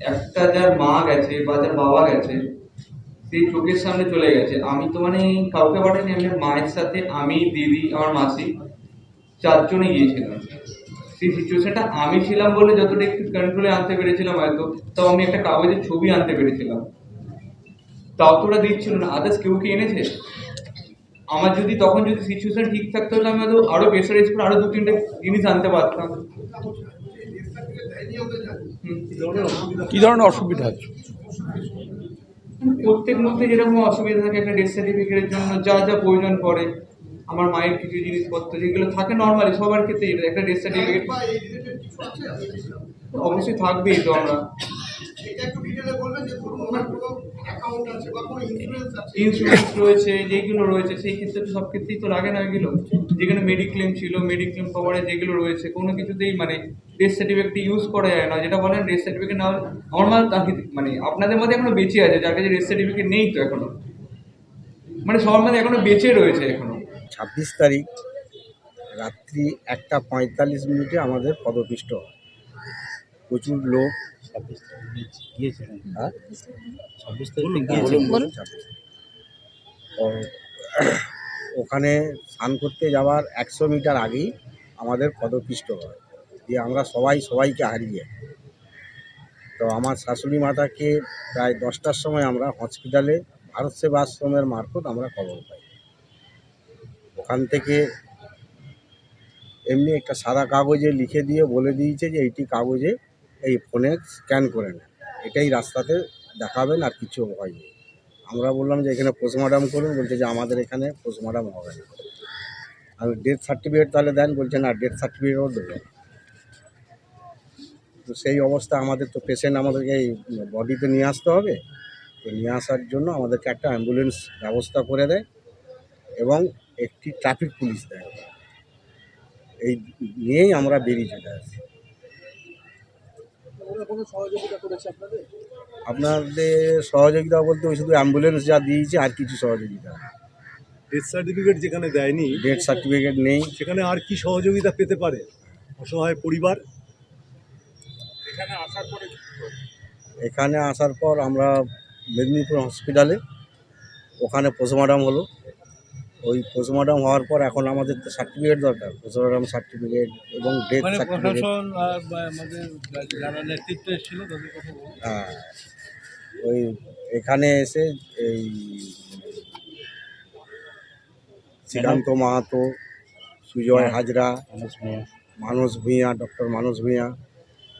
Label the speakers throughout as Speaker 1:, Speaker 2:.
Speaker 1: একটা যার মা গেছে বা যার বাবা গেছে, সেই চোখের সামনে চলে গেছে। আমি তো মানে কাউকে পাঠাইনি, আমি মায়ের সাথে, আমি, দিদি, আমার মাসি চারজনে গিয়েছিলাম। সেই সিচুয়েশনটা আমি ছিলাম বলে যতটা একটু কন্ট্রোলে আনতে পেরেছিলাম হয়তো, তাও আমি একটা কাগজের ছবি আনতে পেরেছিলাম। তাও তো ওরা দিচ্ছিল না আদার্স কেউ কি এনেছে? আমার যদি, তখন যদি সিচুয়েশন ঠিক থাকতো তাহলে আমি হয়তো আরও প্রেশারাইজ করে আরও দু তিনটে জিনিস আনতে পারতাম।
Speaker 2: কি ধরনের অসুবিধা আছে?
Speaker 1: প্রত্যেক মুহূর্তে যেরকম অসুবিধা থাকে একটা ডেথ সার্টিফিকেটের জন্য যা যা প্রয়োজন পড়ে আমার মায়ের কিছু জিনিসপত্র যেগুলো থাকে নর্মালি সবার ক্ষেত্রে একটা ডেথ সার্টিফিকেট অবশ্যই থাকবেই তো আমরা।
Speaker 3: এটা একটু ডিটেলে বলবেন যে ধরুন ওনার কোনো অ্যাকাউন্ট আছে বা কোনো ইন্স্যুরেন্স আছে?
Speaker 1: ইন্স্যুরেন্স রয়েছে যেগুলো রয়েছে সেই ক্ষেত্রে তো সব ক্ষেত্রেই তো লাগে না এগুলো। যেখানে মেডিক্লেম ছিল মেডিক্লেম কভারে যেগুলো রয়েছে কোনো কিছুতেই মানে ডেথ ইউজ করা যায় না। যেটা বলেন ডেথ সার্টিফিকেট না নর্মাল মানে আপনাদের মধ্যে এখনও বেঁচে আছে যার কাছে ডেথ সার্টিফিকেট নেই তো এখনও। মানে সবার মধ্যে এখনও বেঁচে রয়েছে এখনও।
Speaker 4: ছাব্বিশ তারিখ রাত্রি একটা পঁয়তাল্লিশ মিনিটে আমাদের পদপিষ্ট। হয় প্রচুর লোক।
Speaker 5: গিয়েছিলেন।
Speaker 4: হ্যাঁ?
Speaker 5: ছাব্বিশ তারিখে
Speaker 4: হ্যাঁ,
Speaker 5: গিয়েছিলেন।
Speaker 4: তো ওখানে স্নান করতে যাওয়ার একশো মিটার আগেই আমাদের পদপিষ্ট হয়। দিয়ে আমরা সবাই সবাইকে হারিয়ে। তো আমার শাশুড়ি মাতাকে প্রায় দশটার সময় আমরা হসপিটালে ভারত সেবা আশ্রমের মারফত আমরা খবর পাই। ওখান থেকে এমনি একটা সাদা কাগজে লিখে দিয়ে বলে দিয়েছে যে এইটি কাগজে এই ফোনে স্ক্যান করে নেন। এটাই রাস্তাতে দেখাবেন আর কিছু হয়নি আমরা বললাম যে এখানে পোস্টমর্টম করুন, বলছে যে আমাদের এখানে পোস্টমর্টম হবে না। আমি ডেথ সার্টিফিকেট তাহলে দেন, বলছে না ডেথ সার্টিফিকেটও দেবে তো সেই অবস্থা আমাদের তো পেশেন্ট আমাদেরকে এই বডিতে নিয়ে আসতে হবে। তো নিয়ে আসার জন্য আমাদেরকে একটা অ্যাম্বুলেন্স ব্যবস্থা করে দেয় এবং একটি ট্রাফিক পুলিশ দেয়। এই নিয়েই আমরা বেরিয়ে চলে আসি। আপনাদের? সহযোগিতা বলতে ওই শুধু অ্যাম্বুলেন্স যা দিয়েছে আর কিছু সহযোগিতা
Speaker 6: ডেথ সার্টিফিকেট যেখানে দেয়নি
Speaker 4: ডেথ সার্টিফিকেট নেই।
Speaker 6: সেখানে আর কি সহযোগিতা পেতে পারে? অসহায় পরিবার?
Speaker 4: এখানে আসার পর আমরা মেদিনীপুর হসপিটালে ওখানে পোস্টমর্টম হলো। ওই পোস্টমর্টম হওয়ার পর এখন আমাদের তো সার্টিফিকেট দরকার পোস্টমর্টম সার্টিফিকেট এবং ডেথ
Speaker 2: মানে
Speaker 4: সার্টিফিকেট হ্যাঁ ওই এখানে এসে এই শ্রীকান্ত মাহাতো সুজয় হাজরা
Speaker 5: মানুষ
Speaker 4: মানস ভূঁইয়া ডক্টর মানস ভূঁইয়া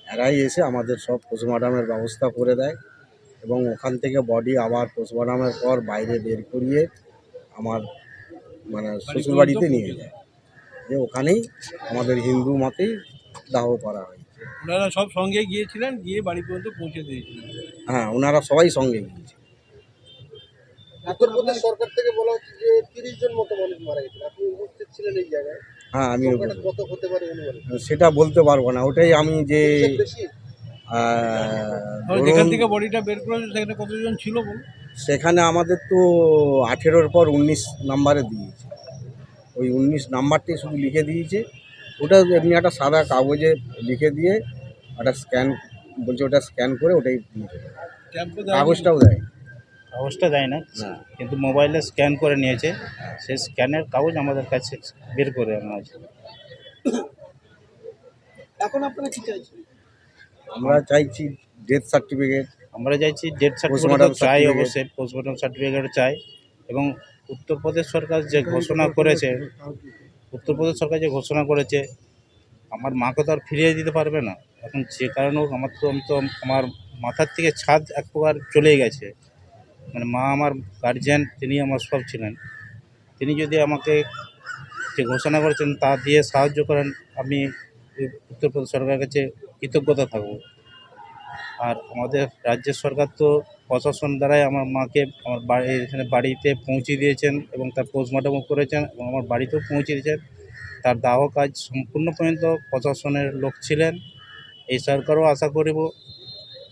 Speaker 4: এরাই এসে আমাদের সব পোস্টমর্টমের ব্যবস্থা করে দেয় এবং ওখান থেকে বডি আবার পোস্টমর্টমের পর বাইরে বের করিয়ে আমার মানে শ্বশুরবাড়িতে নিয়ে যায়। যে ওখানেই আমাদের হিন্দু মতেই দাহ করা হয়।
Speaker 2: ওনারা সব সঙ্গে গিয়েছিলেন গিয়ে বাড়ি পর্যন্ত পৌঁছে দিয়েছিলেন।
Speaker 4: হ্যাঁ ওনারা সবাই সঙ্গে গিয়েছে।
Speaker 3: উত্তরপ্রদেশ সরকার থেকে বলা হচ্ছে যে তিরিশ জন মতো মানুষ মারা গেছে আপনি উপস্থিত ছিলেন এই জায়গায়?
Speaker 4: হ্যাঁ আমি
Speaker 3: কত হতে পারে
Speaker 4: সেটা বলতে পারব না। ওটাই আমি যে
Speaker 2: যেখান থেকে বডিটা বের করেছে সেখানে কতজন ছিল বলুন।
Speaker 4: সেখানে আমাদের তো আঠেরোর পর উনিশ নাম্বারে দিয়েছে। ওই উনিশ নাম্বারটি শুধু লিখে দিয়েছে। ওটা এমনি একটা সাদা কাগজে লিখে দিয়ে একটা স্ক্যান বলছে ওটা স্ক্যান করে ওটাই। কাগজটাও দেয়
Speaker 5: কাগজটা দেয় না। কিন্তু মোবাইলে স্ক্যান করে নিয়েছে। সেই স্ক্যানের কাগজ আমাদের কাছে বের করে আনা আছে
Speaker 3: এখন আপনারা কি চাইছেন?
Speaker 4: আমরা চাইছি ডেথ সার্টিফিকেট
Speaker 5: আমরা চাইছি ডেথ সার্টিফিকেট চাই অবশ্যই পোস্টমর্টম সার্টিফিকেট চাই এবং উত্তরপ্রদেশ সরকার যে ঘোষণা করেছে উত্তরপ্রদেশ সরকার যে ঘোষণা করেছে আমার মাকে তো আর ফিরিয়ে দিতে পারবে না। এখন যে কারণে হোক আমার তো আমি তো আমার মাথার থেকে ছাদ এক প্রকার চলেই গেছে। মানে মা আমার গার্জিয়ান তিনি আমার সব ছিলেন। তিনি যদি আমাকে যে ঘোষণা করেছেন তা দিয়ে সাহায্য করেন আমি উত্তরপ্রদেশ সরকারের কাছে কৃতজ্ঞতা থাকব। আর আমাদের রাজ্যের সরকার তো প্রশাসন দ্বারাই আমার মাকে আমার বাড়ি, এখানে বাড়িতে পৌঁছে দিয়েছেন এবং তার পোস্টমর্টমও করেছেন এবং আমার বাড়িতেও পৌঁছে দিয়েছেন। তার দাহ কাজ সম্পূর্ণ পর্যন্ত প্রশাসনের লোক ছিলেন। এই সরকারও আশা করিব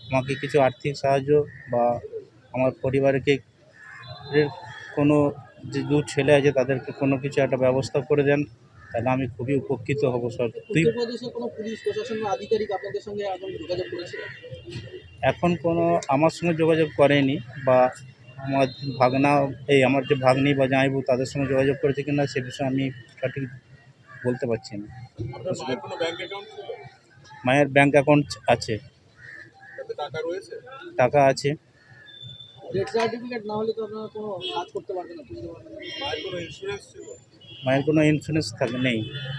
Speaker 5: আমাকে কিছু আর্থিক সাহায্য বা আমার পরিবারকে কোনো যে দু ছেলে আছে তাদেরকে কোনো কিছু একটা ব্যবস্থা করে দেন। তাহলে আমি খুবই উপকৃত হব
Speaker 7: সঙ্গে এখন
Speaker 5: কোনো আমার সঙ্গে যোগাযোগ করেনি বা আমার ভাগনা এই আমার যে ভাগ্নি বা জামাইবু তাদের সঙ্গে যোগাযোগ করেছে কিনা সে বিষয়ে আমি সঠিক বলতে পারছি না।
Speaker 3: মায়ের ব্যাংক অ্যাকাউন্ট
Speaker 5: আছে।
Speaker 3: টাকা
Speaker 5: আছে।
Speaker 7: ডেথ সার্টিফিকেট না হলে তো আপনারা কোনো কাজ করতে পারবেন না তুলতে পারবেন না।
Speaker 3: মায়ের কোনো ইন্স্যুরেন্স ছিল?
Speaker 5: মায়ের কোনো ইনফ্লুয়েন্স থাকে নেই।